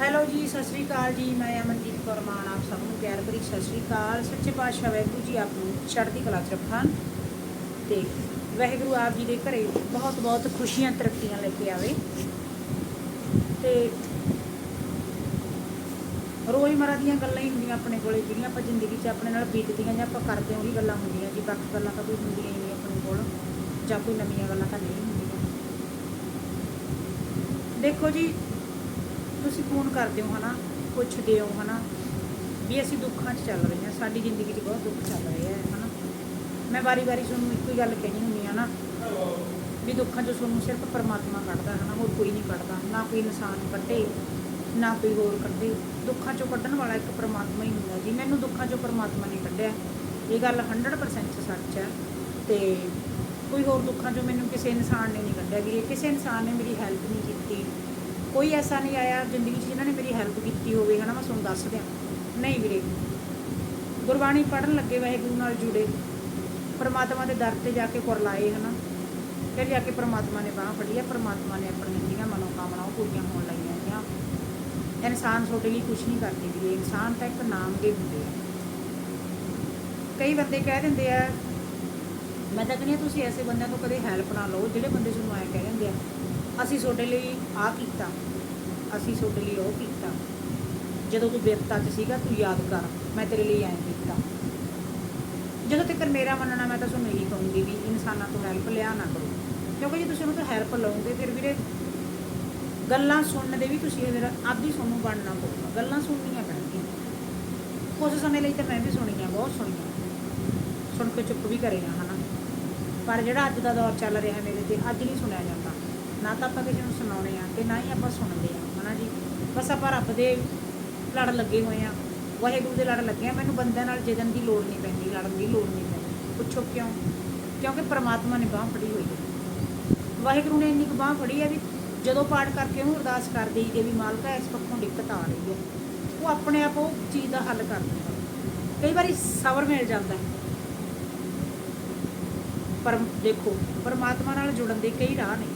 Hello ਜੀ, ਸਤਿ ਸ਼੍ਰੀ ਅਕਾਲ ਜੀ। ਮੈਂ ਅਮਨਦੀਪ ਕੌਰ ਮਾਨ, ਆਪ ਸਭ ਨੂੰ ਪਿਆਰ ਭਰੀ ਸਤਿ ਸ਼੍ਰੀ ਅਕਾਲ। ਸੱਚੇ ਪਾਤਸ਼ਾਹ ਵਾਹਿਗੁਰੂ ਜੀ ਆਪ ਨੂੰ ਚੜ੍ਹਦੀ ਕਲਾ ਚ ਰੱਖਣ ਤੇ ਵਾਹਿਗੁਰੂ ਆਪ ਜੀ ਦੇ ਘਰੇ ਬਹੁਤ ਬਹੁਤ ਖੁਸ਼ੀਆਂ, ਤਰੱਕੀਆਂ ਲੈ ਕੇ ਆਵੇ। ਤੇ ਰੋਜ਼ਮਰਾ ਦੀਆਂ ਗੱਲਾਂ ਹੀ ਹੁੰਦੀਆਂ ਆਪਣੇ ਕੋਲੇ, ਜਿਹੜੀਆਂ ਆਪਾਂ ਜ਼ਿੰਦਗੀ 'ਚ ਆਪਣੇ ਨਾਲ ਬੀਤਦੀਆਂ ਜਾਂ ਆਪਾਂ ਕਰਦੇ ਹਾਂ, ਉਹੀ ਗੱਲਾਂ ਹੁੰਦੀਆਂ ਜੀ। ਬਾਕੀ ਗੱਲਾਂ ਤਾਂ ਕੋਈ ਹੁੰਦੀਆਂ ਹੀ ਨਹੀਂ ਆਪਣੇ ਕੋਲ, ਜਾਂ ਕੋਈ ਨਵੀਆਂ ਗੱਲਾਂ ਤਾਂ ਨਹੀਂ ਹੁੰਦੀਆਂ। ਦੇਖੋ ਜੀ ਤੁਸੀਂ ਫੋਨ ਕਰਦੇ ਹੋ ਹਨਾ, ਪੁੱਛਦੇ ਹੋ ਹਨਾ, ਵੀ ਅਸੀਂ ਦੁੱਖਾਂ 'ਚ ਚੱਲ ਰਹੇ ਹਾਂ, ਸਾਡੀ ਜ਼ਿੰਦਗੀ 'ਚ ਬਹੁਤ ਦੁੱਖ ਚੱਲ ਰਹੇ ਹੈ ਹਨਾ। ਮੈਂ ਵਾਰੀ-ਵਾਰੀ ਤੁਹਾਨੂੰ ਇੱਕੋ ਹੀ ਗੱਲ ਕਹਿਣੀ ਹੁੰਦੀ ਆ ਨਾ, ਵੀ ਦੁੱਖਾਂ 'ਚੋਂ ਤੁਹਾਨੂੰ ਸਿਰਫ ਪਰਮਾਤਮਾ ਕੱਢਦਾ ਹਨਾ, ਹੋਰ ਕੋਈ ਨਹੀਂ ਕੱਢਦਾ, ਨਾ ਕੋਈ ਇਨਸਾਨ ਕੱਢੇ, ਨਾ ਕੋਈ ਹੋਰ ਕੱਢੇ। ਦੁੱਖਾਂ 'ਚੋਂ ਕੱਢਣ ਵਾਲਾ ਇੱਕ ਪਰਮਾਤਮਾ ਹੀ ਹੁੰਦਾ ਜੀ, ਮੈਨੂੰ ਦੁੱਖਾਂ 'ਚੋਂ ਪਰਮਾਤਮਾ ਨੇ ਕੱਢਿਆ। ਇਹ ਗੱਲ 100% ਸੱਚ ਹੈ ਤੇ ਕੋਈ ਹੋਰ ਦੁੱਖਾਂ 'ਚੋਂ ਮੈਨੂੰ ਕਿਸੇ ਇਨਸਾਨ ਨੇ ਨਹੀਂ ਕੱਢਿਆ ਵੀਰੇ ਕਿਸੇ ਇਨਸਾਨ ਨੇ ਮੇਰੀ ਹੈਲਪ ਨਹੀਂ ਕੀਤੀ ਕੋਈ ਐਸਾ ਨਹੀਂ ਆਇਆ, ਜ਼ਿੰਦਗੀ 'ਚ ਜਿਨ੍ਹਾਂ ਨੇ ਮੇਰੀ ਹੈਲਪ ਕੀਤੀ ਹੋਵੇ, ਹਨਾ, ਮੈਂ ਤੁਹਾਨੂੰ ਦੱਸ ਦਿਆਂ। ਨਹੀਂ ਵੀਰੇ, ਗੁਰਬਾਣੀ ਪੜ੍ਹਨ ਲੱਗੇ ਵਾਹਿਗੁਰੂ ਨਾਲ ਜੁੜੇ। ਪਰਮਾਤਮਾ ਦੇ ਦਰ ਤੇ ਜਾ ਕੇ ਕੁਰਲਾਏ ਹਨਾ। ਫਿਰ ਜਾ ਕੇ ਪਰਮਾਤਮਾ ਨੇ ਬਾਹ ਫੜੀ ਹੈ ਪਰਮਾਤਮਾ ਨੇ ਆਪਣੀਆਂ ਜਿਹੜੀਆਂ ਮਨੋਕਾਮਨਾਵਾਂ ਪੂਰੀਆਂ ਹੋਣ ਲਾਈਆਂ ਜਾਂ ਇਨਸਾਨ ਤੁਹਾਡੇ ਲਈ ਕੁਝ ਨਹੀਂ ਕਰਦੇ ਵੀਰੇ, ਇਨਸਾਨ ਤਾਂ ਇੱਕ ਨਾਮ ਦੇ ਹੁੰਦੇ ਆ। ਕਈ ਬੰਦੇ ਕਹਿ ਦਿੰਦੇ ਆ, ਮੈਂ ਤਾਂ ਕਹਿੰਦੀ ਹਾਂ, ਤੁਸੀਂ ਐਸੇ ਬੰਦਿਆਂ ਤੋਂ ਕਦੇ ਹੈਲਪ ਨਾ ਲਓ, ਜਿਹੜੇ ਬੰਦੇ ਤੁਹਾਨੂੰ ਐ ਕਹਿ ਦਿੰਦੇ ਆ ਅਸੀਂ ਤੁਹਾਡੇ ਲਈ ਆਹ ਕੀਤਾ। ਅਸੀਂ ਤੁਹਾਡੇ ਲਈ ਉਹ ਕੀਤਾ। ਜਦੋਂ ਤੂੰ ਬਿਰਤਾ 'ਚ ਸੀਗਾ, ਤੂੰ ਯਾਦ ਕਰ, ਮੈਂ ਤੇਰੇ ਲਈ ਐਂ ਕੀਤਾ। ਜਦੋਂ ਤੱਕ ਮੇਰਾ ਮੰਨਣਾ, ਮੈਂ ਤਾਂ ਤੁਹਾਨੂੰ ਇਹੀ ਕਹੂੰਗੀ ਵੀ ਇਨਸਾਨਾਂ ਤੋਂ ਹੈਲਪ ਲਿਆ ਨਾ ਕਰੋ। ਕਿਉਂਕਿ ਜੇ ਤੁਸੀਂ ਉਹਨਾਂ ਤੋਂ ਹੈਲਪ ਲਓਗੇ, ਫਿਰ ਵੀਰੇ ਗੱਲਾਂ ਸੁਣਨ ਦੇ ਵੀ ਤੁਸੀਂ ਫਿਰ ਹੀ ਤੁਹਾਨੂੰ ਬਣਨਾ ਪਊਗਾ। ਗੱਲਾਂ ਸੁਣਨੀਆਂ ਪੈਣਗੀਆਂ। ਕੁਝ ਸਮੇਂ ਲਈ ਤਾਂ ਮੈਂ ਵੀ ਸੁਣੀਆਂ, ਬਹੁਤ ਸੁਣੀਆਂ। ਸੁਣ ਕੇ ਚੁੱਪ ਵੀ ਕਰੇ ਹਾਂ ਹਨਾ। ਪਰ ਜਿਹੜਾ ਅੱਜ ਦਾ ਦੌਰ ਚੱਲ ਰਿਹਾ ਮੇਰੇ ਤੇ, ਅੱਜ ਨਹੀਂ ਸੁਣਿਆ ਜਾਂਦਾ। ਨਾ ਤਾਂ ਆਪਾਂ ਕਿਸੇ ਨੂੰ ਸੁਣਾਉਣੇ ਆ ਤੇ ਨਾ ਹੀ ਆਪਾਂ ਸੁਣਦੇ ਆ, ਹਨਾ ਜੀ? ਬਸ ਆਪਾਂ ਰੱਬ ਦੇ ਲੜ ਲੱਗੇ ਹੋਏ ਆ। ਵਾਹਿਗੁਰੂ ਦੇ ਲੜ ਲੱਗੇ ਆ, ਮੈਨੂੰ ਬੰਦਿਆਂ ਨਾਲ ਜਿੱਦਣ ਦੀ ਲੋੜ ਨਹੀਂ ਪੈਂਦੀ, ਲੜਨ ਦੀ ਲੋੜ ਨਹੀਂ ਪੈਂਦੀ। ਪੁੱਛੋ ਕਿਉਂ? ਕਿਉਂਕਿ ਪ੍ਰਮਾਤਮਾ ਨੇ ਬਾਹ ਫੜੀ ਹੋਈ ਹੈ। ਵਾਹਿਗੁਰੂ ਨੇ ਇੰਨੀ ਕੁ ਬਾਹ ਫੜੀ ਹੈ ਵੀ ਜਦੋਂ ਪਾਠ ਕਰਕੇ ਉਹਨੂੰ ਅਰਦਾਸ ਕਰ ਦੇਈਏ ਵੀ ਮਾਲਕਾ ਇਸ ਪੱਖੋਂ ਦਿੱਕਤ ਆ ਰਹੀ ਹੈ। ਉਹ ਆਪਣੇ ਆਪ ਉਹ ਚੀਜ਼ ਦਾ ਹੱਲ ਕਰ ਦਿੰਦਾ। ਕਈ ਵਾਰੀ ਸਬਰ ਮਿਲ ਜਾਂਦਾ ਹੈ। ਪਰ ਦੇਖੋ, ਪਰਮਾਤਮਾ ਨਾਲ ਜੁੜਨ ਦੇ ਕਈ ਰਾਹ ਨੇ।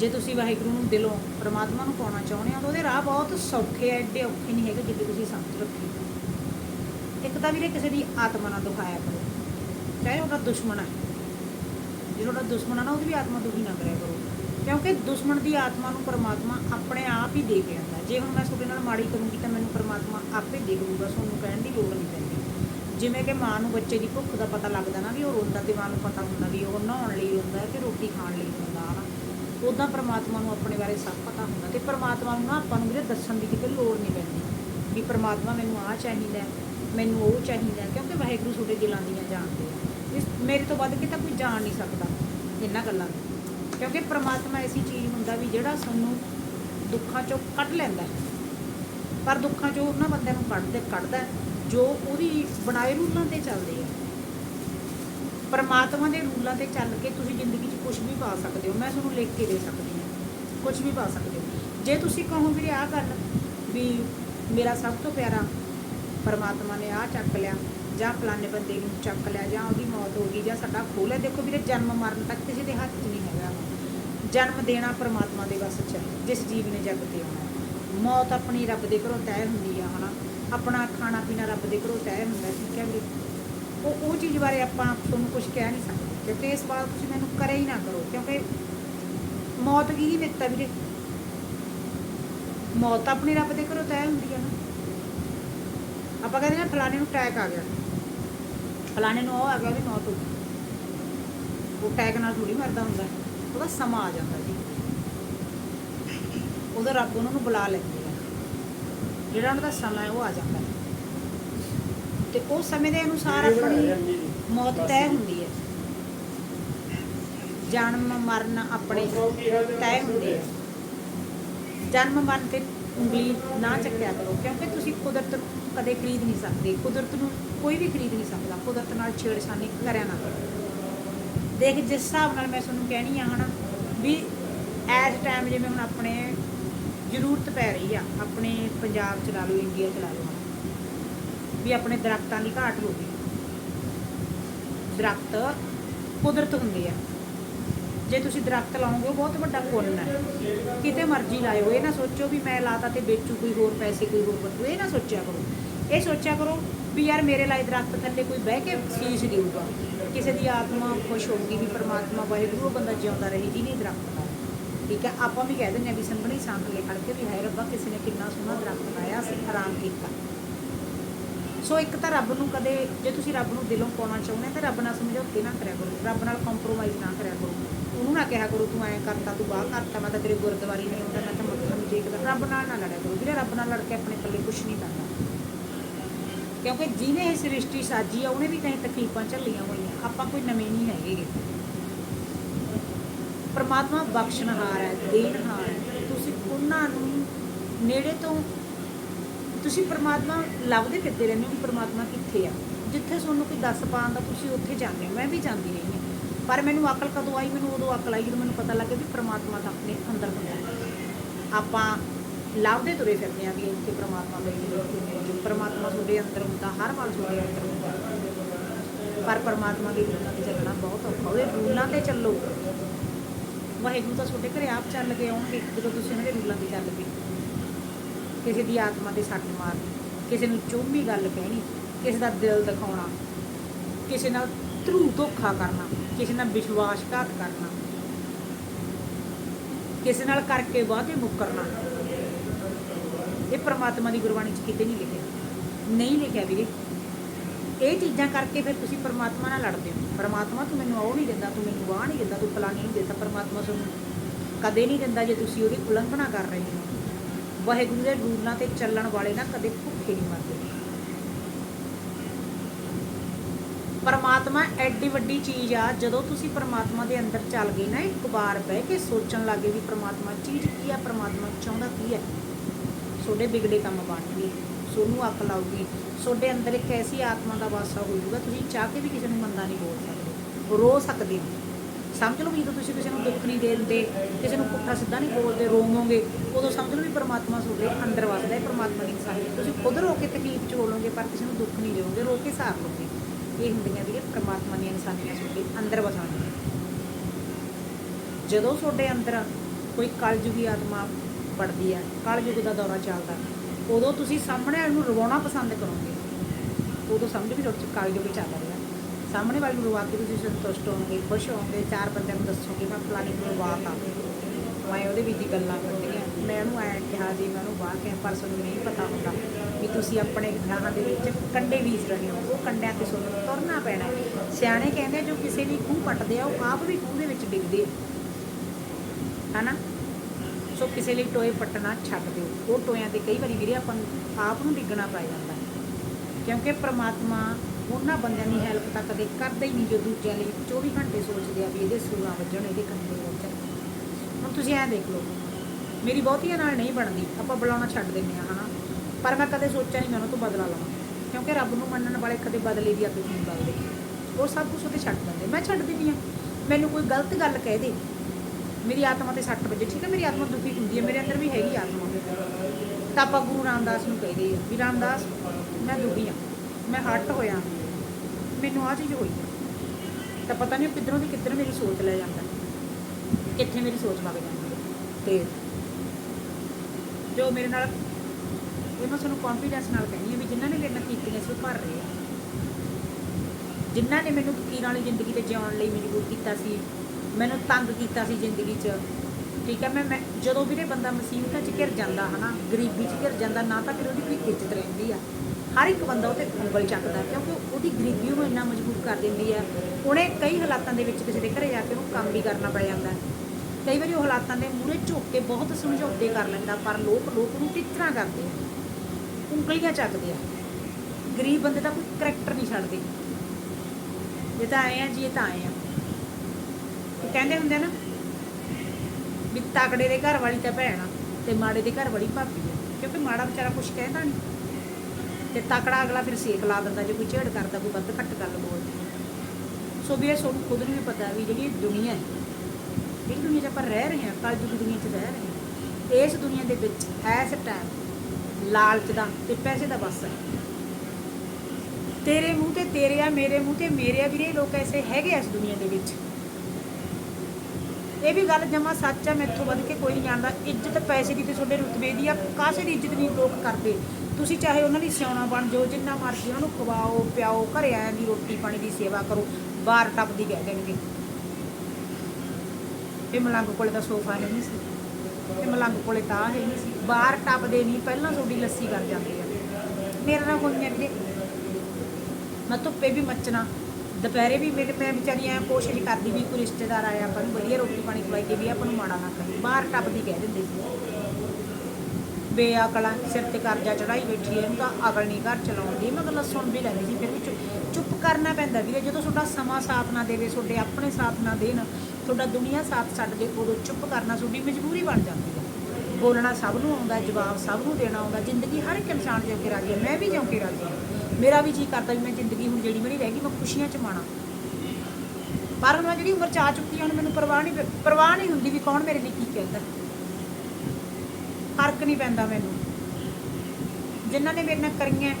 ਜੇ ਤੁਸੀਂ ਵਾਹਿਗੁਰੂ ਨੂੰ ਦਿਲੋਂ ਪਰਮਾਤਮਾ ਨੂੰ ਪਾਉਣਾ ਚਾਹੁੰਦੇ ਹੋ ਤਾਂ ਉਹਦੇ ਰਾਹ ਬਹੁਤ ਸੌਖੇ ਐ ਏਡੇ ਔਖੇ ਨਹੀਂ ਹੈਗੇ ਜਿੱਦੇ ਤੁਸੀਂ ਸਮਝ ਰੱਖੀ। ਇੱਕ ਤਾਂ ਵੀਰੇ ਕਿਸੇ ਦੀ ਆਤਮਾ ਨਾਲ ਦੁਖਾਇਆ ਕਰੋ, ਚਾਹੇ ਉਹਦਾ ਦੁਸ਼ਮਣ ਹੈ ਜੇ ਤੁਹਾਡਾ ਦੁਸ਼ਮਣ ਹੈ ਨਾ ਉਹਦੀ ਵੀ ਆਤਮਾ ਦੁਖੀ ਨਾ ਕਰਿਆ ਕਰੋ। ਕਿਉਂਕਿ ਦੁਸ਼ਮਣ ਦੀ ਆਤਮਾ ਨੂੰ ਪਰਮਾਤਮਾ ਆਪਣੇ ਆਪ ਹੀ ਦੇਖ ਲੈਂਦਾ। ਜੇ ਹੁਣ ਮੈਂ ਤੁਹਾਡੇ ਨਾਲ ਮਾੜੀ ਕਰੂੰਗੀ ਤਾਂ ਮੈਨੂੰ ਪਰਮਾਤਮਾ ਆਪੇ ਦੇਖ ਲੂਗਾ ਤੁਹਾਨੂੰ ਕਹਿਣ ਦੀ ਲੋੜ ਨਹੀਂ ਪੈਂਦੀ। ਜਿਵੇਂ ਕਿ ਮਾਂ ਨੂੰ ਬੱਚੇ ਦੀ ਭੁੱਖ ਦਾ ਪਤਾ ਲੱਗਦਾ ਨਾ ਵੀ ਉਹ ਰੋਂਦਾ ਤੇ ਮਾਂ ਨੂੰ ਪਤਾ ਹੁੰਦਾ ਵੀ ਉਹ ਨਹਾਉਣ ਲਈ ਰੋਂਦਾ ਹੈ ਕਿ ਰੋਟੀ ਖਾਣ ਲਈ ਰੋਂਦਾ ਹਨਾ ਉਦਾਂ ਪਰਮਾਤਮਾ ਨੂੰ ਆਪਣੇ ਬਾਰੇ ਸਭ ਪਤਾ ਹੁੰਦਾ ਤੇ ਪਰਮਾਤਮਾ ਨੂੰ ਨਾ ਆਪਾਂ ਨੂੰ ਵੀਰੇ ਦੱਸਣ ਦੀ ਕਿਤੇ ਲੋੜ ਨਹੀਂ ਪੈਂਦੀ ਵੀ ਪਰਮਾਤਮਾ ਮੈਨੂੰ ਆਹ ਚਾਹੀਦਾ ਮੈਨੂੰ ਉਹ ਚਾਹੀਦਾ ਕਿਉਂਕਿ ਵਾਹਿਗੁਰੂ ਤੁਹਾਡੇ ਦਿਲਾਂ ਦੀਆਂ ਜਾਣਦੇ ਆ। ਇਸ ਮੇਰੇ ਤੋਂ ਵੱਧ ਕੇ ਤਾਂ ਕੋਈ ਜਾਣ ਨਹੀਂ ਸਕਦਾ ਇਹਨਾਂ ਗੱਲਾਂ ਨੂੰ ਕਿਉਂਕਿ ਪ੍ਰਮਾਤਮਾ ਐਸੀ ਚੀਜ਼ ਹੁੰਦਾ ਵੀ ਜਿਹੜਾ ਸਾਨੂੰ ਦੁੱਖਾਂ ਚੋਂ ਕੱਢ ਲੈਂਦਾ ਪਰ ਦੁੱਖਾਂ ਚੋਂ ਉਹਨਾਂ ਬੰਦਿਆਂ ਨੂੰ ਕੱਢਦੇ ਕੱਢਦਾ ਜੋ ਉਹਦੀ ਬਣਾਏ ਰੂਲਾਂ ਤੇ ਚੱਲਦੇ ਆ। ਪਰਮਾਤਮਾ ਦੇ ਰੂਲਾਂ ਤੇ ਚੱਲ ਕੇ ਤੁਸੀਂ ਜ਼ਿੰਦਗੀ 'ਚ ਕੁਝ ਵੀ ਪਾ ਸਕਦੇ ਹੋ, ਮੈਂ ਤੁਹਾਨੂੰ ਲਿਖ ਕੇ ਦੇ ਸਕਦੀ ਹਾਂ। ਕੁਝ ਵੀ ਪਾ ਸਕਦੇ ਹੋ। ਜੇ ਤੁਸੀਂ ਕਹੋ ਵੀਰੇ ਆਹ ਗੱਲ ਵੀ ਮੇਰਾ ਸਭ ਤੋਂ ਪਿਆਰਾ ਪਰਮਾਤਮਾ ਨੇ ਆਹ ਚੱਕ ਲਿਆ, ਜਾਂ ਫਲਾਣੇ ਬੰਦੇ ਨੂੰ ਚੱਕ ਲਿਆ, ਜਾਂ ਉਹਦੀ ਮੌਤ ਹੋ ਗਈ, ਜਾਂ ਸਾਡਾ ਖੋਹ ਲਿਆ, ਦੇਖੋ ਵੀਰੇ ਜਨਮ ਮਰਨ ਤੱਕ ਕਿਸੇ ਦੇ ਹੱਥ 'ਚ ਨਹੀਂ ਹੈਗਾ ਜਨਮ ਦੇਣਾ ਪਰਮਾਤਮਾ ਦੇ ਵੱਸ 'ਚ ਹੈ, ਜਿਸ ਜੀਵ ਨੇ ਜਗ ਤੇ ਆਉਣਾ ਮੌਤ ਆਪਣੀ ਰੱਬ ਦੇ ਘਰੋਂ ਤੈਅ ਹੁੰਦੀ ਆ, ਹਨਾ? ਆਪਣਾ ਖਾਣਾ ਪੀਣਾ ਰੱਬ ਦੇ ਘਰੋਂ ਤੈਅ ਹੁੰਦਾ, ਠੀਕ ਹੈ ਵੀ ਉਹ ਉਹ ਚੀਜ਼ ਬਾਰੇ ਆਪਾਂ ਤੁਹਾਨੂੰ ਕੁਝ ਕਹਿ ਨਹੀਂ ਸਕਦੇ। ਕਿਉਂਕਿ ਇਸ ਵਾਰ ਤੁਸੀਂ ਮੈਨੂੰ ਕਰੇ ਹੀ ਨਾ ਕਰੋ, ਕਿਉਂਕਿ ਮੌਤ ਕੀ ਹੀ ਦਿੱਤਾ ਵੀਰੇ? ਮੌਤ ਆਪਣੇ ਰੱਬ ਦੇ ਘਰੋਂ ਤੈਅ ਹੁੰਦੀ ਆ ਨਾ। ਆਪਾਂ ਕਹਿੰਦੇ ਨੇ, ਫਲਾਣੇ ਨੂੰ ਟੈਕ ਆ ਗਿਆ। ਫਲਾਣੇ ਨੂੰ ਉਹ ਆ ਗਿਆ ਉਹਦੀ ਮੌਤ ਹੋ ਗਈ। ਉਹ ਟੈਕ ਨਾਲ ਥੋੜੀ ਮਰਦਾ ਹੁੰਦਾ। ਉਹਦਾ ਸਮਾਂ ਆ ਜਾਂਦਾ ਜੀ। ਉਹਦਾ ਰੱਬ ਉਹਨਾਂ ਨੂੰ ਬੁਲਾ ਲੈਂਦੇ। ਆ ਜਿਹੜਾ ਉਹਨਾਂ ਦਾ ਸਮਾਂ ਹੈ ਉਹ ਆ ਜਾਂਦਾ। ਤੇ ਉਹ ਸਮੇਂ ਦੇ ਅਨੁਸਾਰ ਆਪਣੀ ਮੌਤ ਤੈਅ ਹੁੰਦੀ ਹੈ। ਜਨਮ, ਮਰਨ ਆਪਣੇ ਤੈਅ ਹੁੰਦੇ ਆ। ਜਨਮ, ਮਰਨ ਤੇ ਉਂਗਲੀ ਨਾ ਚੱਕਿਆ ਕਰੋ, ਕਿਉਂਕਿ ਤੁਸੀਂ ਕੁਦਰਤ ਨੂੰ ਕਦੇ ਖਰੀਦ ਨਹੀਂ ਸਕਦੇ। ਕੁਦਰਤ ਨੂੰ ਕੋਈ ਵੀ ਖਰੀਦ ਨਹੀਂ ਸਕਦਾ। ਕੁਦਰਤ ਨਾਲ ਛੇੜਛਾਨੀ ਕਰਿਆ ਨਾ ਦੇਖ, ਜਿਸ ਹਿਸਾਬ ਨਾਲ ਮੈਂ ਤੁਹਾਨੂੰ ਕਹਿਣੀ ਆ, ਹਨਾ, ਵੀ ਐਜ ਟਾਈਮ ਜਿਵੇਂ ਹੁਣ ਆਪਣੇ ਜ਼ਰੂਰਤ ਪੈ ਰਹੀ ਆ, ਆਪਣੇ ਪੰਜਾਬ ਚ ਲਾ ਲਓ, ਇੰਡੀਆ ਚ ਲਾ ਲਓ ਵੀ ਆਪਣੇ ਦਰਖਤਾਂ ਦੀ ਘਾਟ ਹੋ ਗਈ। ਦਰਖਤ ਕੁਦਰਤ ਹੁੰਦੇ ਆ। ਜੇ ਤੁਸੀਂ ਦਰਖਤ ਲਾਓਗੇ ਬਹੁਤ ਵੱਡਾ ਪੁੰਨ ਹੈ। ਕਿਤੇ ਮਰਜ਼ੀ ਲਾਇਓ, ਇਹ ਨਾ ਸੋਚੋ ਵੀ ਮੈਂ ਲਾਤਾ ਤੇ ਵੇਚੂ ਕੋਈ ਹੋਰ ਪੈਸੇ, ਕੋਈ ਹੋਰ ਬਦਲੂ ਇਹ ਨਾ ਸੋਚਿਆ ਕਰੋ। ਇਹ ਸੋਚਿਆ ਕਰੋ ਵੀ ਯਾਰ ਮੇਰੇ ਲਾਏ ਦਰਖਤ ਥੱਲੇ ਕੋਈ ਬਹਿ ਕੇ ਸੀਸ ਦੇਊਗਾ ਕਿਸੇ ਦੀ ਆਤਮਾ ਖੁਸ਼ ਹੋਊਗੀ ਵੀ ਪਰਮਾਤਮਾ ਵਾਹਿਗੁਰੂ, ਉਹ ਬੰਦਾ ਜਿਉਂਦਾ ਰਹੇ, ਜਿਹਨੇ ਦਰਖਤ ਲਾਇਆ ਠੀਕ ਹੈ, ਆਪਾਂ ਵੀ ਕਹਿ ਦਿੰਦੇ ਆ ਵੀ ਸੰਘਣੀ ਸਾਂਭ ਕੇ ਖੜ ਕੇ ਵੀ ਹੈ ਰੱਬਾ, ਕਿਸੇ ਨੇ ਕਿੰਨਾ ਸੋਹਣਾ ਦਰਖਤ ਲਾਇਆ ਅਸੀਂ ਆਰਾਮ ਕੀਤਾ। ਸੋ ਇੱਕ ਤਾਂ ਰੱਬ ਨੂੰ ਕਦੇ ਜੇ ਤੁਸੀਂ ਰੱਬ ਨੂੰ ਦਿਲੋਂ ਪਾਉਣਾ ਚਾਹੁੰਦੇ ਤਾਂ ਰੱਬ ਨਾਲ ਸਮਝੌਤੇ ਨਾ ਕਰਿਆ ਕਰੋ। ਰੱਬ ਨਾਲ ਕੰਪਰੋਮਾਈਜ਼ ਨਾ ਕਰਿਆ ਕਰੋ। ਉਹਨੂੰ ਨਾ ਕਿਹਾ ਕਰੋ, ਤੂੰ ਐਂ ਕਰਤਾ, ਤੂੰ ਬਾਹ ਕਰਤਾ, ਮੈਂ ਤਾਂ ਤੇਰੇ ਗੁਰਦੁਆਰੇ ਨਹੀਂ ਆਉਂਦਾ, ਮੈਂ ਤਾਂ ਮੱਥਾ ਨਹੀਂ ਟੇਕਦਾ। ਰੱਬ ਨਾਲ ਨਾ ਲੜਿਆ ਕਰੋ। ਵੀਰੇ, ਰੱਬ ਨਾਲ ਲੜ ਕੇ ਆਪਣੇ ਪੱਲੇ ਕੁਝ ਨਹੀਂ ਕਰਨਾ। ਕਿਉਂਕਿ ਜਿਹਨੇ ਇਹ ਸ੍ਰਿਸ਼ਟੀ ਸਾਜੀ ਆ, ਉਹਨੇ ਵੀ ਕਈ ਤਕਲੀਫਾਂ ਝੱਲੀਆਂ ਹੋਈਆਂ। ਆਪਾਂ ਕੋਈ ਨਵੇਂ ਨਹੀਂ ਹੈਗੇ। ਪਰਮਾਤਮਾ ਬਖਸ਼ਣਹਾਰ ਹੈ ਦੇਣਹਾਰ ਹੈ। ਤੁਸੀਂ ਉਹਨਾਂ ਨੂੰ ਨੇੜੇ ਤੋਂ ਤੁਸੀਂ ਪਰਮਾਤਮਾ ਲੱਭਦੇ ਫਿਰਦੇ ਰਹਿੰਦੇ ਹੋ ਕਿ ਪਰਮਾਤਮਾ ਕਿੱਥੇ ਆ? ਜਿੱਥੇ ਤੁਹਾਨੂੰ ਕੋਈ ਦੱਸ ਪਾਉਂਦਾ ਤੁਸੀਂ ਉੱਥੇ ਜਾਂਦੇ ਹੋ। ਮੈਂ ਵੀ ਜਾਂਦੀ ਰਹੀ ਹਾਂ। ਪਰ ਮੈਨੂੰ ਅਕਲ ਕਦੋਂ ਆਈ? ਮੈਨੂੰ ਉਦੋਂ ਅਕਲ ਆਈ ਜਦੋਂ ਮੈਨੂੰ ਪਤਾ ਲੱਗਿਆ ਵੀ ਪਰਮਾਤਮਾ ਤਾਂ ਆਪਣੇ ਅੰਦਰ ਹੁੰਦਾ ਆਪਾਂ ਲੱਭਦੇ ਤੁਰੇ ਫਿਰਦੇ ਆ ਵੀ ਇੱਥੇ ਪਰਮਾਤਮਾ ਬੈਠੇ ਨੇ ਤੁਹਾਡੇ ਅੰਦਰ ਹੁੰਦਾ, ਹਰ ਵਾਰ ਤੁਹਾਡੇ ਅੰਦਰ ਹੁੰਦਾ। ਪਰ ਪਰਮਾਤਮਾ ਦੇ ਰੂਲਾਂ ਤੇ ਚੱਲਣਾ ਬਹੁਤ ਔਖਾ। ਉਹਦੇ ਰੂਲਾਂ ਤੇ ਚੱਲੋ। ਵਾਹਿਗੁਰੂ ਤਾਂ ਤੁਹਾਡੇ ਘਰੇ ਆਪ ਚੱਲ ਕੇ ਆਉਣਗੇ ਜਦੋਂ ਤੁਸੀਂ ਉਹਨਾਂ ਦੇ ਰੂਲਾਂ ਤੇ ਚੱਲ ਪਏ ਕਿਸੇ ਦੀ ਆਤਮਾ ਤੇ ਸੱਟ ਮਾਰਨੀ, ਕਿਸੇ ਨੂੰ ਚੋਮੀ ਗੱਲ ਕਹਿਣੀ, ਕਿਸੇ ਦਾ ਦਿਲ ਦਿਖਾਉਣਾ, ਕਿਸੇ ਨਾਲ ਧਰੂ ਧੋਖਾ ਕਰਨਾ, ਕਿਸੇ ਨਾਲ ਵਿਸ਼ਵਾਸਘਾਤ ਕਰਨਾ, ਕਿਸੇ ਨਾਲ ਕਰਕੇ ਵਾਅਦੇ ਮੁੱਕਰਨਾ। ਇਹ ਪ੍ਰਮਾਤਮਾ ਦੀ ਗੁਰਬਾਣੀ 'ਚ ਕਿਤੇ ਨਹੀਂ ਲਿਖਿਆ। ਨਹੀਂ ਲਿਖਿਆ ਵੀਰੇ। ਇਹ ਚੀਜ਼ਾਂ ਕਰਕੇ ਫਿਰ ਤੁਸੀਂ ਪਰਮਾਤਮਾ ਨਾਲ ਲੜਦੇ ਹੋ। ਪਰਮਾਤਮਾ ਤੂੰ ਮੈਨੂੰ ਉਹ ਨਹੀਂ ਦਿੰਦਾ, ਤੂੰ ਮੈਨੂੰ ਵਾਹ ਨਹੀਂ ਦਿੰਦਾ, ਤੂੰ ਫਲਾਣੀ ਨਹੀਂ ਦਿੰਦਾ, ਪਰਮਾਤਮਾ ਤੁਹਾਨੂੰ ਕਦੇ ਨਹੀਂ ਦਿੰਦਾ ਜੇ ਤੁਸੀਂ ਉਹਦੀ ਉਲੰਘਣਾ ਕਰ ਰਹੇ ਹੋ। ਵਾਹਿਗੁਰੂ ਦੇ ਰੂਲਾਂ ਤੇ ਚੱਲਣ ਵਾਲੇ ਨਾ ਕਦੇ ਭੁੱਖੇ ਨਹੀਂ ਮਰਦੇ। ਪਰਮਾਤਮਾ ਐਡੀ ਵੱਡੀ ਚੀਜ਼ ਆ, ਜਦੋਂ ਤੁਸੀਂ ਪਰਮਾਤਮਾ ਦੇ ਅੰਦਰ ਚੱਲ ਗਏ ਨਾ, ਇੱਕ ਵਾਰ ਬਹਿ ਕੇ ਸੋਚਣ ਲੱਗੇ ਵੀ ਪਰਮਾਤਮਾ ਚੀਜ਼ ਕੀ ਆ, ਪਰਮਾਤਮਾ ਚਾਹੁੰਦਾ ਕੀ ਹੈ ਤੁਹਾਡੇ ਵਿਗੜੇ ਕੰਮ ਬਣਨਗੇ ਸੋਨੂੰ ਅੱਖ ਆਊਗੀ ਤੁਹਾਡੇ ਅੰਦਰ ਇੱਕ ਐਸੀ ਆਤਮਾ ਦਾ ਵਾਸਾ ਹੋ ਜਾਊਗਾ ਤੁਸੀਂ ਚਾਹ ਕੇ ਵੀ ਕਿਸੇ ਨੂੰ ਮੰਦਾ ਨਹੀਂ ਬੋਲ ਸਕਦੇ, ਰੋ ਸਕਦੇ ਹੋ। ਸਮਝ ਲਓ ਵੀ ਜਦੋਂ ਤੁਸੀਂ ਕਿਸੇ ਨੂੰ ਦੁੱਖ ਨਹੀਂ ਦੇ ਦਿੰਦੇ, ਕਿਸੇ ਨੂੰ ਪੁੱਠਾ ਸਿੱਧਾ ਨਹੀਂ ਬੋਲਦੇ ਰੋਵੋਗੇ ਉਦੋਂ ਸਮਝ ਲਓ ਵੀ ਪਰਮਾਤਮਾ ਤੁਹਾਡੇ ਅੰਦਰ ਵਸਦਾ ਹੈ, ਪਰਮਾਤਮਾ ਦੀ ਇਨਸਾਨੀ ਤੁਸੀਂ ਖੁਦ ਰੋ ਕੇ ਤਕਲੀਫ ਚ ਬੋਲੋਗੇ ਪਰ ਕਿਸੇ ਨੂੰ ਦੁੱਖ ਨਹੀਂ ਦੇਵੋਗੇ ਰੋ ਕੇ ਸਾਰ ਲਓਗੇ। ਇਹ ਹੁੰਦੀਆਂ ਵੀਰੇ ਪਰਮਾਤਮਾ ਦੀਆਂ ਇਨਸਾਨੀਆਂ ਤੁਹਾਡੇ ਅੰਦਰ ਵਸਾਉਣੀਆਂ। ਜਦੋਂ ਤੁਹਾਡੇ ਅੰਦਰ ਕੋਈ ਕਲਯੁਗੀ ਆਤਮਾ ਵੜਦੀ ਹੈ, ਕਲਯੁਗ ਦਾ ਦੌਰਾ ਚੱਲਦਾ ਉਦੋਂ ਤੁਸੀਂ ਸਾਹਮਣੇ ਵਾਲੇ ਨੂੰ ਰਵਾਉਣਾ ਪਸੰਦ ਕਰੋਗੇ। ਉਦੋਂ ਸਮਝ ਵੀ ਤੁਹਾਡੇ ਚ ਕਲਯੁਗ ਚੱਲ ਰਿਹਾ ਸਾਹਮਣੇ ਵਾਲੇ ਗੁਰੂ ਆ ਕੇ ਤੁਸੀਂ ਸੰਤੁਸ਼ਟ ਹੋਵੋਗੇ, ਖੁਸ਼ ਹੋਵੋਗੇ, ਚਾਰ ਬੰਦਿਆਂ ਨੂੰ ਦੱਸੋਗੇ, ਮੈਂ ਫਲਾਣੀ ਨੂੰ ਰਵਾਤਾ ਮੈਂ ਉਹਦੇ ਵਿੱਚ ਹੀ ਗੱਲਾਂ ਕਰਨੀਆਂ। ਮੈਂ ਉਹਨੂੰ ਐਂ ਕਿਹਾ ਜੀ, ਮੈਂ ਉਹਨੂੰ ਵਾਹ ਕੇ ਪਰ ਤੁਹਾਨੂੰ ਨਹੀਂ ਪਤਾ ਹੁੰਦਾ ਵੀ ਤੁਸੀਂ ਆਪਣੇ ਗ੍ਰਹਾਂ ਦੇ ਵਿੱਚ ਕੰਡੇ ਬੀਜ ਰਹੇ ਹੋ। ਉਹ ਕੰਡਿਆਂ ਤੇ ਤੁਹਾਨੂੰ ਤੁਰਨਾ ਪੈਣਾ ਸਿਆਣੇ ਕਹਿੰਦੇ ਜੋ ਕਿਸੇ ਲਈ ਖੂਹ ਪੱਟਦੇ ਆ, ਉਹ ਆਪ ਵੀ ਖੂਹ ਦੇ ਵਿੱਚ ਡਿੱਗਦੇ ਆ। ਹਨਾ? ਸੋ ਕਿਸੇ ਲਈ ਟੋਏ ਪੱਟਣਾ ਛੱਡ ਦਿਓ। ਉਹ ਟੋਇਆਂ ਤੇ ਕਈ ਵਾਰੀ ਵੀਰੇ ਆਪਾਂ ਨੂੰ ਆਪ ਨੂੰ ਡਿੱਗਣਾ ਪੈ ਜਾਂਦਾ ਕਿਉਂਕਿ ਪ੍ਰਮਾਤਮਾ ਉਹਨਾਂ ਬੰਦਿਆਂ ਦੀ ਹੈਲਪ ਤਾਂ ਕਦੇ ਕਰਦੇ ਹੀ ਨਹੀਂ ਜੋ ਦੂਜਿਆਂ ਲਈ 24 ਘੰਟੇ ਸੋਚਦੇ ਆ ਵੀ ਇਹਦੇ ਸੂਰਾਂ ਵੱਜਣ, ਇਹਦੇ ਕੰਡੇ ਵੱਜਣ। ਹੁਣ ਤੁਸੀਂ ਐਂ ਦੇਖ ਲਓ, ਮੇਰੀ ਬਹੁਤੀਆਂ ਨਾਲ ਨਹੀਂ ਬਣਦੀ, ਆਪਾਂ ਬੁਲਾਉਣਾ ਛੱਡ ਦਿੰਦੇ ਆ ਹਨਾ? ਪਰ ਮੈਂ ਕਦੇ ਸੋਚਿਆ ਨਹੀਂ ਮੈਂ ਉਹਨਾਂ ਤੋਂ ਬਦਲਾ ਲਵਾਂ, ਕਿਉਂਕਿ ਰੱਬ ਨੂੰ ਮੰਨਣ ਵਾਲੇ ਕਦੇ ਬਦਲੇ ਦੀ ਅੱਗ ਨਹੀਂ ਬਲਦੇ ਉਹ ਸਭ ਕੁਝ ਉਹਦੇ ਛੱਡ ਦਿੰਦੇ। ਮੈਂ ਛੱਡ ਦਿੰਦੀ ਆ ਮੈਨੂੰ ਕੋਈ ਗਲਤ ਗੱਲ ਕਹਿ ਦੇ, ਮੇਰੀ ਆਤਮਾ ਤੇ ਸੱਟ ਵੱਜੇ, ਠੀਕ ਹੈ, ਮੇਰੀ ਆਤਮਾ ਦੁਖੀ ਹੁੰਦੀ ਹੈ, ਮੇਰੇ ਅੰਦਰ ਵੀ ਹੈਗੀ ਆਤਮਾ। ਤਾਂ ਆਪਾਂ ਗੁਰੂ ਰਾਮਦਾਸ ਨੂੰ ਕਹਿੰਦੇ ਆ ਵੀ ਰਾਮਦਾਸ, ਮੈਂ ਦੁਖੀ ਆ ਮੈਂ ਹੱਟ ਹੋਇਆ। ਮੈਨੂੰ ਆ ਚੀਜ਼ ਹੋਈ ਤਾਂ ਪਤਾ ਨਹੀਂ ਕਿੱਧਰੋਂ ਦੀ ਕਿੱਧਰ ਮੇਰੀ ਸੋਚ ਲੈ ਜਾਂਦਾ। ਕਿੱਥੇ ਮੇਰੀ ਸੋਚ ਵਗ ਜਾਂਦੀ ਤੇ ਜੋ ਮੇਰੇ ਨਾਲ ਇਹ ਮੈਂ ਤੁਹਾਨੂੰ ਕੌਨਫੀਡੈਂਸ ਨਾਲ ਕਹਿੰਦੀ ਹਾਂ ਵੀ ਜਿਨ੍ਹਾਂ ਨੇ ਮੇਰੇ ਨਾਲ ਕੀਤੀਆਂ ਸੀ, ਉਹ ਭਰ ਰਹੇ ਆ। ਜਿਨ੍ਹਾਂ ਨੇ ਮੈਨੂੰ ਫਕੀਰਾਂ ਵਾਲੀ ਜ਼ਿੰਦਗੀ ਤੇ ਜਿਉਣ ਲਈ ਮਜਬੂਰ ਕੀਤਾ ਸੀ, ਮੈਨੂੰ ਤੰਗ ਕੀਤਾ ਸੀ ਜ਼ਿੰਦਗੀ 'ਚ, ਠੀਕ ਹੈ ਮੈਂ ਮੈਂ ਜਦੋਂ ਵੀਰੇ ਬੰਦਾ ਮੁਸੀਬਤਾਂ 'ਚ ਘਿਰ ਜਾਂਦਾ ਹਨਾ, ਗਰੀਬੀ 'ਚ ਘਿਰ ਜਾਂਦਾ, ਨਾ ਤਾਂ ਫਿਰ ਉਹਦੀ ਕੋਈ ਇੱਜ਼ਤ ਰਹਿੰਦੀ ਆ। ਹਰ ਇੱਕ ਬੰਦਾ ਉਹ ਤੇ ਉਂਗਲ ਚੱਕਦਾ ਕਿਉਂਕਿ ਉਹਦੀ ਗਰੀਬੀ ਉਹਨੂੰ ਇੰਨਾ ਮਜਬੂਰ ਕਰ ਦਿੰਦੀ ਆ ਉਹਨੇ ਕਈ ਹਾਲਾਤਾਂ ਦੇ ਵਿੱਚ ਕਿਸੇ ਦੇ ਘਰੇ ਜਾ ਕੇ ਉਹਨੂੰ ਕੰਮ ਵੀ ਕਰਨਾ ਪੈ ਜਾਂਦਾ ਕਈ ਵਾਰੀ ਉਹ ਹਾਲਾਤਾਂ ਦੇ ਮੂਹਰੇ ਝੁੱਕ ਕੇ ਬਹੁਤ ਸਮਝੌਤੇ ਕਰ ਲੈਂਦਾ, ਪਰ ਲੋਕ ਲੋਕ ਉਹਨੂੰ ਟਿੱਚਰਾਂ ਕਰਦੇ ਆ? ਉਂਗਲੀਆਂ ਚੱਕਦੇ ਆ। ਗਰੀਬ ਬੰਦੇ ਦਾ ਕੋਈ ਕਰੈਕਟਰ ਨਹੀਂ ਛੱਡਦੇ। ਇਹ ਤਾਂ ਆਏ ਆ, ਜੀ ਇਹ ਤਾਂ ਆਏ ਆ। ਕਹਿੰਦੇ ਹੁੰਦੇ ਨਾ, ਵੀ ਤਕੜੇ ਦੇ ਘਰ ਵਾਲੀ ਤਾਂ ਭੈਣ ਆ ਤੇ ਮਾੜੇ ਦੇ ਘਰ ਵਾਲੀ ਭਾਬੀ ਆ। ਕਿਉਂਕਿ ਮਾੜਾ ਵਿਚਾਰਾ ਕੁਝ ਕਹਿੰਦਾ ਨਹੀਂ। ਤੇ ਤਕੜਾ ਅਗਲਾ ਫਿਰ ਸੇਕ ਲਾ ਦਿੰਦਾ, ਜੇ ਕੋਈ ਝੇੜ ਕਰਦਾ, ਕੋਈ ਵੱਧ ਘੱਟ ਗੱਲ ਬੋਲਦਾ। ਸੋ ਵੀ ਇਹ ਸਾਨੂੰ ਖੁਦ ਨੂੰ ਵੀ ਪਤਾ ਵੀ ਜਿਹੜੀ ਦੁਨੀਆ ਹੈ, ਜਿਹੜੀ ਦੁਨੀਆ 'ਚ ਆਪਾਂ ਰਹਿ ਰਹੇ ਹਾਂ ਕਲਯੁਗ ਦੁਨੀਆ 'ਚ ਰਹਿ ਰਹੇ ਹਾਂ, ਇਸ ਦੁਨੀਆ ਦੇ ਵਿੱਚ ਇਸ ਟਾਈਮ ਲਾਲਚ ਦਾ ਤੇ ਪੈਸੇ ਦਾ ਬਸ ਹੈ। ਤੇਰੇ ਮੂੰਹ ਤੇ ਤੇਰੇ ਆ, ਮੇਰੇ ਮੂੰਹ ਤੇ ਮੇਰੇ ਆ, ਵੀਰੇ ਲੋਕ ਐਸੇ ਹੈਗੇ ਆ ਇਸ ਦੁਨੀਆ ਦੇ ਵਿੱਚ। ਇਹ ਵੀ ਗੱਲ ਜਮਾ ਸੱਚ ਆ, ਮੈਥੋਂ ਵੱਧ ਕੇ ਕੋਈ ਨਹੀਂ ਜਾਣਦਾ, ਇੱਜ਼ਤ ਪੈਸੇ ਦੀ ਤੇ ਤੁਹਾਡੇ ਰੁਤਬੇ ਦੀ ਆ ਕਾਸੇ ਦੀ ਇੱਜ਼ਤ ਨਹੀਂ ਲੋਕ ਕਰਦੇ? ਤੁਸੀਂ ਚਾਹੇ ਉਹਨਾਂ ਦੀ ਸਿਆਣਾ ਬਣ ਜਾਓ, ਜਿੰਨਾ ਮਰਜ਼ੀ ਉਹਨਾਂ ਨੂੰ ਖਵਾਓ, ਪਿਆਓ, ਘਰੇ ਆਇਆਂ ਦੀ ਰੋਟੀ ਪਾਣੀ ਦੀ ਸੇਵਾ ਕਰੋ, ਬਾਹਰ ਟੱਪਦੀ ਕਹਿ ਦੇਣਗੇ। ਇਹ ਮਲੰਗ ਕੋਲੇ ਤਾਂ ਸੋਫਾ ਨਹੀਂ ਸੀ। ਇਹ ਮਲੰਗ ਕੋਲੇ ਤਾਂ ਹੈ ਨਹੀਂ ਸੀ। ਬਾਹਰ ਟੱਪਦੇ ਨਹੀਂ, ਪਹਿਲਾਂ ਤੁਹਾਡੀ ਲੱਸੀ ਕਰ ਜਾਂਦੇ ਆ। ਮੇਰੇ ਨਾਲ ਹੋਈਆਂ ਵੀਰੇ ਮੈਂ ਧੁੱਪੇ ਵੀ ਮੱਚਣਾ। ਦੁਪਹਿਰੇ ਵੀ ਮੇਰੇ ਮੈਂ ਵਿਚਾਰੀ ਐ ਕੋਸ਼ਿਸ਼ ਕਰਦੀ ਵੀ ਕੋਈ ਰਿਸ਼ਤੇਦਾਰ ਆਇਆ, ਆਪਾਂ ਨੂੰ ਵਧੀਆ ਰੋਟੀ ਪਾਣੀ ਖਵਾਈ ਕੇ ਵੀ ਆਪਾਂ ਨੂੰ ਮਾੜਾ ਨਾ ਕਰੇ ਬਾਹਰ ਟੱਪਦੀ ਕਹਿ ਦਿੰਦੇ ਸੀ। ਬੇਅਕਲਾਂ ਸਿਰ ਤੇ ਕਰਜ਼ਾ ਚੜਾਈ ਬੈਠੀ ਹੈ ਇਹਨੂੰ ਤਾਂ ਅਕਲ ਨਹੀਂ ਘਰ ਚਲਾਉਣ ਦੀ। ਮੈਂ ਗੱਲਾਂ ਸੁਣ ਵੀ ਲੈਂਦੀ ਸੀ, ਫਿਰ ਵੀ ਚੁੱਪ- ਕਰਨਾ ਪੈਂਦਾ ਵੀਰੇ, ਜਦੋਂ ਤੁਹਾਡਾ ਸਮਾਂ ਸਾਥ ਨਾ ਦੇਵੇ, ਤੁਹਾਡੇ ਆਪਣੇ ਸਾਥ ਨਾ ਦੇਣ, ਤੁਹਾਡਾ ਦੁਨੀਆ ਸਾਥ ਛੱਡ ਦੇ, ਉਦੋਂ ਚੁੱਪ ਕਰਨਾ ਤੁਹਾਡੀ ਮਜਬੂਰੀ ਬਣ ਜਾਂਦੀ ਹੈ। ਬੋਲਣਾ ਸਭ ਨੂੰ ਆਉਂਦਾ, ਜਵਾਬ ਸਭ ਨੂੰ ਦੇਣਾ ਆਉਂਦਾ, ਜ਼ਿੰਦਗੀ ਹਰ ਇੱਕ ਇਨਸਾਨ ਜਿਉਂ ਕੇ ਰਾਜੀ ਹੈ, ਮੈਂ ਵੀ ਜਿਉਂ ਕੇ ਰਾਜੀ ਹਾਂ। ਮੇਰਾ ਵੀ ਜੀ ਕਰਦਾ ਵੀ ਮੈਂ ਜ਼ਿੰਦਗੀ ਹੁਣ ਜਿਹੜੀ ਮੇਰੀ ਰਹਿ ਗਈ, ਮੈਂ ਖੁਸ਼ੀਆਂ ਚ ਮਾਣਾ। ਪਰ ਮੈਂ ਜਿਹੜੀ ਉਮਰ ਚ ਆ ਚੁੱਕੀ ਹਾਂ ਹੁਣ ਮੈਨੂੰ ਪਰਵਾਹ ਨਹੀਂ ਪਰਵਾਹ ਨਹੀਂ ਹੁੰਦੀ ਵੀ ਕੌਣ ਮੇਰੇ ਲਈ ਕੀ ਕਹਿੰਦਾ। ਫ਼ਰਕ ਨਹੀਂ ਪੈਂਦਾ ਮੈਨੂੰ। ਜਿਨ੍ਹਾਂ ਨੇ ਮੇਰੇ ਨਾਲ ਕਰੀਆਂ,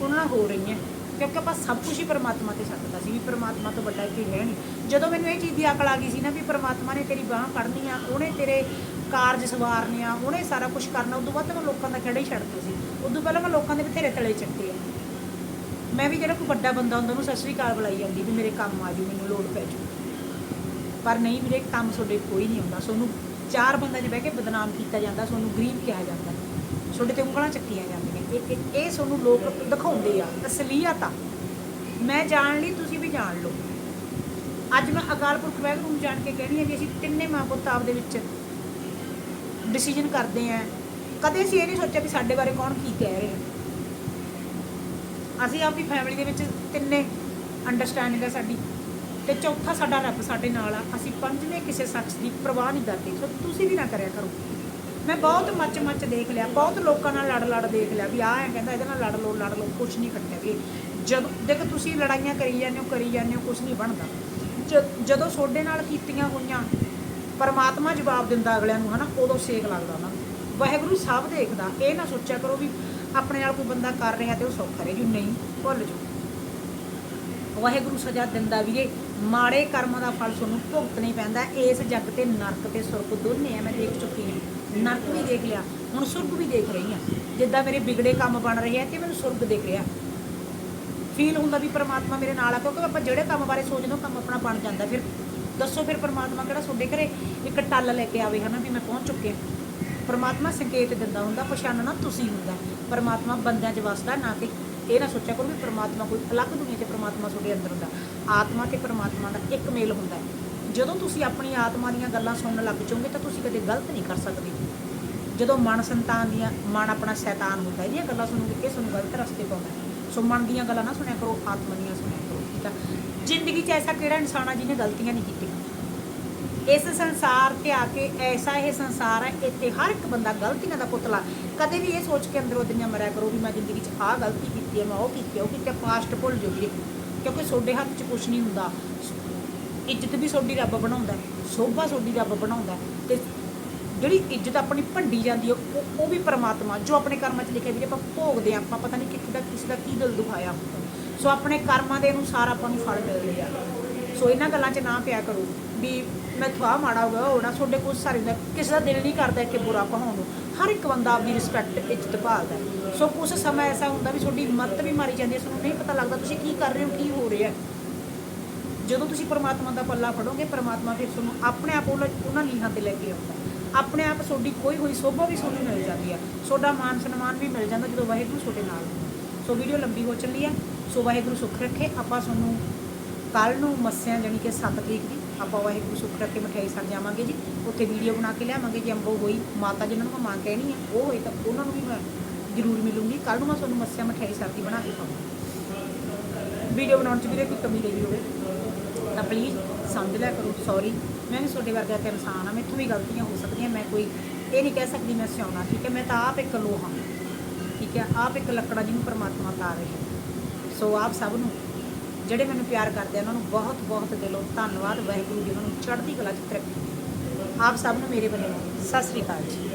ਉਹਨਾਂ ਨਾਲ ਹੋ ਰਹੀਆਂ। ਕਿਉਂਕਿ ਆਪਾਂ ਸਭ ਕੁਝ ਹੀ ਪਰਮਾਤਮਾ ਤੇ ਛੱਡਦਾ ਸੀ ਵੀ ਪਰਮਾਤਮਾ ਤੋਂ ਵੱਡਾ ਕੋਈ ਹੈ ਨਹੀਂ। ਜਦੋਂ ਮੈਨੂੰ ਇਹ ਚੀਜ਼ ਦੀ ਅਕਲ ਆ ਗਈ ਸੀ ਨਾ ਵੀ ਪਰਮਾਤਮਾ ਨੇ ਤੇਰੀ ਬਾਹ ਫੜਨੀ ਆ, ਉਹਨੇ ਤੇਰੇ ਕਾਰਜ ਸਵਾਰਨੇ ਆ, ਉਹਨੇ ਸਾਰਾ ਕੁਝ ਕਰਨਾ, ਉਦੋਂ ਬਾਅਦ ਤਾਂ ਮੈਂ ਲੋਕਾਂ ਦਾ ਖੜਾ ਹੀ ਛੱਡਦਾ ਸੀ। ਉਦੋਂ ਪਹਿਲਾਂ ਮੈਂ ਲੋਕਾਂ ਦੇ ਬਥੇਰੇ ਤਲੇ ਚੱਕੇ ਆ। ਮੈਂ ਵੀ ਜਿਹੜਾ ਕੋਈ ਵੱਡਾ ਬੰਦਾ ਹੁੰਦਾ, ਉਹਨੂੰ ਸਤਿ ਸ੍ਰੀ ਅਕਾਲ ਬੁਲਾਈ ਜਾਂਦੀ ਵੀ ਮੇਰੇ ਕੰਮ ਆ ਜੂ ਮੈਨੂੰ ਲੋੜ ਪੈ ਜੂ ਪਰ ਨਹੀਂ ਵੀਰੇ, ਕੰਮ ਤੁਹਾਡੇ ਕੋਈ ਨਹੀਂ ਹੁੰਦਾ ਸੋਨੂੰ ਚਾਰ ਬੰਦਿਆਂ 'ਚ ਬਹਿ ਕੇ ਬਦਨਾਮ ਕੀਤਾ ਜਾਂਦਾ ਤੁਹਾਨੂੰ ਗਰੀਬ ਕਿਹਾ ਜਾਂਦਾ। ਤੁਹਾਡੇ ਤੇ ਉਂਗਲਾਂ ਚੱਕੀਆਂ ਜਾਂਦੀਆਂ। ਇਹ, ਇਹ- ਇਹ ਤੁਹਾਨੂੰ ਲੋਕ ਦਿਖਾਉਂਦੇ ਆ, ਅਸਲੀਅਤ ਆ। ਮੈਂ ਜਾਣ ਲਈ, ਤੁਸੀਂ ਵੀ ਜਾਣ ਲਓ। ਅੱਜ ਮੈਂ ਅਕਾਲ ਪੁਰਖ ਵਾਹਿਗੁਰੂ ਨੂੰ ਜਾਣ ਕੇ ਕਹਿਣੀ ਹੈ ਕਿ ਅਸੀਂ ਤਿੰਨੇ ਮਾਂ ਪੁੱਤ ਆਪਦੇ ਵਿੱਚ ਡਿਸੀਜਨ ਕਰਦੇ ਆ। ਕਦੇ ਅਸੀਂ ਇਹ ਨਹੀਂ ਸੋਚਿਆ ਵੀ ਸਾਡੇ ਬਾਰੇ ਕੌਣ ਕੀ ਕਹਿ ਰਿਹਾ। ਅਸੀਂ ਆਪਣੀ ਫੈਮਿਲੀ ਦੇ ਵਿੱਚ ਤਿੰਨੇ ਅੰਡਰਸਟੈਂਡਿੰਗ ਹੈ ਸਾਡੀ। ਤੇ ਚੌਥਾ ਸਾਡਾ ਰੱਬ ਸਾਡੇ ਨਾਲ ਆ। ਅਸੀਂ ਪੰਜਵੇਂ ਕਿਸੇ ਸ਼ਖਸ ਦੀ ਪਰਵਾਹ ਨਹੀਂ ਕਰਦੇ। ਸੋ ਤੁਸੀਂ ਵੀ ਨਾ ਕਰਿਆ ਕਰੋ। ਮੈਂ ਬਹੁਤ ਮੱਚ ਮੱਚ ਦੇਖ ਲਿਆ। ਬਹੁਤ ਲੋਕਾਂ ਨਾਲ ਲੜ ਲੜ ਦੇਖ ਲਿਆ ਵੀ ਆਹ ਐ ਕਹਿੰਦਾ, ਇਹਦੇ ਨਾਲ ਲੜ ਲਓ ਲੜ ਲਓ ਕੁਝ ਨਹੀਂ ਕੱਟਿਆ ਵੀ। ਜਦ, ਦੇਖੋ ਤੁਸੀਂ ਲੜਾਈਆਂ ਕਰੀ ਜਾਂਦੇ ਹੋ, ਕਰੀ ਜਾਂਦੇ ਹੋ ਕੁਝ ਨਹੀਂ ਬਣਦਾ। ਜ- ਜਦੋਂ ਤੁਹਾਡੇ ਨਾਲ ਕੀਤੀਆਂ ਹੋਈਆਂ, ਪਰਮਾਤਮਾ ਜਵਾਬ ਦਿੰਦਾ ਅਗਲਿਆਂ ਨੂੰ, ਹਨਾ, ਉਦੋਂ ਸੇਕ ਲੱਗਦਾ ਉਹਨਾਂ ਨੂੰ। ਵਾਹਿਗੁਰੂ ਸਭ ਦੇਖਦਾ। ਇਹ ਨਾ ਸੋਚਿਆ ਕਰੋ ਵੀ ਆਪਣੇ ਨਾਲ ਕੋਈ ਬੰਦਾ ਕਰ ਰਿਹਾ ਤੇ ਉਹ ਸੌਖਾ ਰਹੇ। ਜੀ ਨਹੀਂ, ਭੁੱਲ ਜਾਓ। ਵਾਹਿਗੁਰੂ ਸਜ਼ਾ ਦਿੰਦਾ ਵੀਰੇ। ਮਾੜੇ ਕਰਮਾਂ ਦਾ ਫਲ ਤੁਹਾਨੂੰ ਭੁਗਤਣਾ ਪੈਂਦਾ। ਇਸ ਜੱਗ ਤੇ ਨਰਕ ਤੇ ਸੁਰਗ ਦੋਨੇ ਆ, ਮੈਂ ਦੇਖ ਚੁੱਕੀ ਹਾਂ। ਨਰਕ ਵੀ ਦੇਖ ਲਿਆ, ਹੁਣ ਸੁਰਗ ਵੀ ਦੇਖ ਰਹੀ ਹਾਂ। ਜਿੱਦਾਂ ਮੇਰੇ ਵਿਗੜੇ ਕੰਮ ਬਣ ਰਹੇ ਆ ਤੇ ਮੈਨੂੰ ਸੁਰਗ ਦਿਖ ਰਿਹਾ। ਫੀਲ ਹੁੰਦਾ ਵੀ ਪ੍ਰਮਾਤਮਾ ਮੇਰੇ ਨਾਲ ਆ, ਕਿਉਂਕਿ ਆਪਾਂ ਜਿਹੜੇ ਕੰਮ ਬਾਰੇ ਸੋਚਦੇ ਹਾਂ ਕੰਮ ਆਪਣਾ ਬਣ ਜਾਂਦਾ। ਫਿਰ ਦੱਸੋ ਫਿਰ ਪ੍ਰਮਾਤਮਾ ਕਿਹੜਾ ਤੁਹਾਡੇ ਘਰੇ ਇੱਕ ਟੱਲ ਲੈ ਕੇ ਆਵੇ ਹਨਾ, ਵੀ ਮੈਂ ਪਹੁੰਚ ਚੁੱਕਿਆ ਪਰਮਾਤਮਾ ਸੰਕੇਤ ਦਿੰਦਾ ਹੁੰਦਾ, ਪਛਾਣਨਾ ਤੁਸੀਂ ਹੁੰਦਾ। ਪਰਮਾਤਮਾ ਬੰਦਿਆਂ 'ਚ ਵਸਦਾ ਨਾ ਕਿ ਇਹ ਨਾ ਸੋਚਿਆ ਕਰੋ ਵੀ ਪਰਮਾਤਮਾ ਕੋਈ ਅਲੱਗ ਦੁਨੀਆ 'ਚ ਪਰਮਾਤਮਾ ਤੁਹਾਡੇ ਅੰਦਰ ਹੁੰਦਾ। ਆਤਮਾ ਤੇ ਪਰਮਾਤਮਾ ਦਾ ਇੱਕ ਮੇਲ ਹੁੰਦਾ ਹੈ। ਜਦੋਂ ਤੁਸੀਂ ਆਪਣੀ ਆਤਮਾ ਦੀਆਂ ਗੱਲਾਂ ਸੁਣਨ ਲੱਗ ਜਾਓਗੇ ਤਾਂ ਤੁਸੀਂ ਕਦੇ ਗਲਤ ਨਹੀਂ ਕਰ ਸਕਦੇ। ਜਦੋਂ ਮਨ ਸੰਤਾਨ ਦੀਆਂ, ਮਨ ਆਪਣਾ ਸ਼ੈਤਾਨ ਹੁੰਦਾ ਇਹਦੀਆਂ ਗੱਲਾਂ ਸੁਣੋਗੇ, ਇਹ ਤੁਹਾਨੂੰ ਗਲਤ ਰਸਤੇ ਪਾਉਂਦਾ ਸੋ ਮਨ ਦੀਆਂ ਗੱਲਾਂ ਨਾ ਸੁਣਿਆ ਕਰੋ, ਆਤਮਾ ਦੀਆਂ ਸੁਣਿਆ ਕਰੋ, ਠੀਕ ਆ? ਜ਼ਿੰਦਗੀ 'ਚ ਐਸਾ ਕਿਹੜਾ ਇਨਸਾਨ ਆ ਜਿਹਨੇ ਗਲਤੀਆਂ ਨਹੀਂ ਕੀਤੀਆਂ? ਇਸ ਸੰਸਾਰ ਤੇ ਆ ਕੇ ਐਸਾ ਇਹ ਸੰਸਾਰ ਹੈ ਇੱਥੇ ਹਰ ਇੱਕ ਬੰਦਾ ਗਲਤੀਆਂ ਦਾ ਪੁਤਲਾ। ਕਦੇ ਵੀ ਇਹ ਸੋਚ ਕੇ ਅੰਦਰੋਂ ਦੁਨੀਆ ਮਰਿਆ ਕਰੋ ਵੀ ਮੈਂ ਜ਼ਿੰਦਗੀ 'ਚ ਆਹ ਗਲਤੀ ਕੀਤੀ ਹੈ, ਮੈਂ ਉਹ ਕੀਤੀ ਉਹ ਕੀਤੀ ਪਾਸਟ ਭੁੱਲ ਜਾਓ ਵੀਰੇ ਕਿਉਂਕਿ ਤੁਹਾਡੇ ਹੱਥ 'ਚ ਕੁਝ ਨਹੀਂ ਹੁੰਦਾ। ਇੱਜ਼ਤ ਵੀ ਤੁਹਾਡੀ ਰੱਬ ਬਣਾਉਂਦਾ, ਸੋਭਾ ਤੁਹਾਡੀ ਰੱਬ ਬਣਾਉਂਦਾ। ਤੇ ਜਿਹੜੀ ਇੱਜ਼ਤ ਆਪਣੀ ਭੰਡੀ ਜਾਂਦੀ ਹੈ, ਉਹ ਉਹ ਵੀ ਪ੍ਰਮਾਤਮਾ, ਜੋ ਆਪਣੇ ਕਰਮਾਂ 'ਚ ਲਿਖਿਆ ਵੀਰੇ ਆਪਾਂ ਭੋਗਦੇ ਹਾਂ, ਆਪਾਂ ਪਤਾ ਨਹੀਂ ਕਿੱਥੇ ਦਾ ਕਿਸੇ ਦਾ ਕੀ ਦਿਲ ਦੁਖਾਇਆ ਸੋ ਆਪਣੇ ਕਰਮਾਂ ਦੇ ਅਨੁਸਾਰ ਆਪਾਂ ਨੂੰ ਫਲ ਮਿਲਦੇ ਆ। ਸੋ ਇਹਨਾਂ ਗੱਲਾਂ 'ਚ ਨਾ ਪਿਆ ਕਰੋ ਵੀ ਮੈਂ ਥਵਾ ਮਾੜਾ ਹੋ ਗਿਆ ਹੋਣਾ ਤੁਹਾਡੇ ਕੋਲ ਸਾਰੇ ਹੁੰਦਾ ਕਿਸੇ ਦਾ ਦਿਲ ਨਹੀਂ ਕਰਦਾ ਕਿ ਬੁਰਾ ਕਹਾਉਣ ਨੂੰ। ਹਰ ਇੱਕ ਬੰਦਾ ਆਪਣੀ ਰਿਸਪੈਕਟ ਇੱਜ਼ਤ ਭਾਲਦਾ ਸੋ ਕੁਝ ਸਮਾਂ ਐਸਾ ਹੁੰਦਾ ਵੀ ਤੁਹਾਡੀ ਮੱਤ ਵੀ ਮਾਰੀ ਜਾਂਦੀ ਹੈ, ਤੁਹਾਨੂੰ ਨਹੀਂ ਪਤਾ ਲੱਗਦਾ ਤੁਸੀਂ ਕੀ ਕਰ ਰਹੇ ਹੋ, ਕੀ ਹੋ ਰਿਹਾ ਜਦੋਂ ਤੁਸੀਂ ਪਰਮਾਤਮਾ ਦਾ ਪੱਲਾ ਫੜੋਗੇ, ਪਰਮਾਤਮਾ ਫਿਰ ਤੁਹਾਨੂੰ ਆਪਣੇ ਆਪ ਉਹਨਾਂ ਉਹਨਾਂ ਲੀਹਾਂ ਤੇ ਲੈ ਕੇ ਆਉਂਦਾ ਆਪਣੇ ਆਪ ਤੁਹਾਡੀ ਕੋਈ ਹੋਈ ਸੋਭਾ ਵੀ ਤੁਹਾਨੂੰ ਮਿਲ ਜਾਂਦੀ ਆ ਤੁਹਾਡਾ ਮਾਨ ਸਨਮਾਨ ਵੀ ਮਿਲ ਜਾਂਦਾ ਜਦੋਂ ਵਾਹਿਗੁਰੂ ਤੁਹਾਡੇ ਨਾਲ ਸੋ ਵੀਡੀਓ ਲੰਬੀ ਹੋ ਚੱਲੀ ਆ ਸੋ ਵਾਹਿਗੁਰੂ ਸੁੱਖ ਰੱਖੇ। ਆਪਾਂ ਤੁਹਾਨੂੰ ਕੱਲ ਨੂੰ ਮੱਸਿਆ, ਜਾਣੀ ਕਿ 7 ਤਰੀਕ ਦੀ, ਆਪਾਂ ਵਾਹਿਗੁਰੂ ਸੁੱਖ ਰੱਖੇ, ਮਠਿਆਈ ਸਰ ਜਾਵਾਂਗੇ ਜੀ। ਉੱਥੇ ਵੀਡੀਓ ਬਣਾ ਕੇ ਲਿਆਵਾਂਗੇ, ਜੇ ਅੰਬੋ ਹੋਈ, ਮਾਤਾ ਜਿਹਨਾਂ ਨੂੰ ਮੈਂ ਮਾਂ ਕਹਿਣੀ ਆ ਉਹ ਹੋਏ ਤਾਂ ਉਹਨਾਂ ਨੂੰ ਵੀ ਮੈਂ ਜ਼ਰੂਰ ਮਿਲੂੰਗੀ। ਕੱਲ ਨੂੰ ਮੈਂ ਤੁਹਾਨੂੰ ਮੱਸਿਆ ਮਠਿਆਈ ਸਰ ਬਣਾ ਕੇ ਪਾਵਾਂਗੀ ਵੀਡੀਓ ਬਣਾਉਣ 'ਚ ਵੀਰੇ ਕੋਈ ਕਮੀ ਰਹੀ ਹੋਵੇ। ਤਾਂ ਪਲੀਜ਼ ਸਮਝ ਲਿਆ ਕਰੋ ਸੌਰੀ ਮੈਂ ਵੀ ਤੁਹਾਡੇ ਵਰਗਾ ਇੱਕ ਇਨਸਾਨ ਆ ਮੈਥੋਂ ਵੀ ਗਲਤੀਆਂ ਹੋ ਸਕਦੀਆਂ, ਮੈਂ ਕੋਈ ਇਹ ਨਹੀਂ ਕਹਿ ਸਕਦੀ ਮੈਂ ਸਿਆਉਣਾ ਠੀਕ ਹੈ? ਮੈਂ ਤਾਂ ਆਪ ਇੱਕ ਲੋਹਾ, ਠੀਕ ਹੈ? ਆਪ ਇੱਕ ਲੱਕੜਾ ਜਿਹਨੂੰ ਪਰਮਾਤਮਾ ਤਾਰ ਰਿਹਾ ਸੋ ਆਪ ਸਭ ਨੂੰ, ਜਿਹੜੇ ਮੈਨੂੰ ਪਿਆਰ ਕਰਦੇ ਆ, ਉਹਨਾਂ ਨੂੰ ਬਹੁਤ ਬਹੁਤ ਦਿਲੋਂ ਧੰਨਵਾਦ, ਵਾਹਿਗੁਰੂ ਜੀ ਉਹਨਾਂ ਨੂੰ ਚੜ੍ਹਦੀ ਕਲਾ ਚ ਤਰੱਕੀ ਆਪ ਸਭ ਨੂੰ ਮੇਰੇ ਵੱਲੋਂ ਸਤਿ ਸ੍ਰੀ ਅਕਾਲ ਜੀ।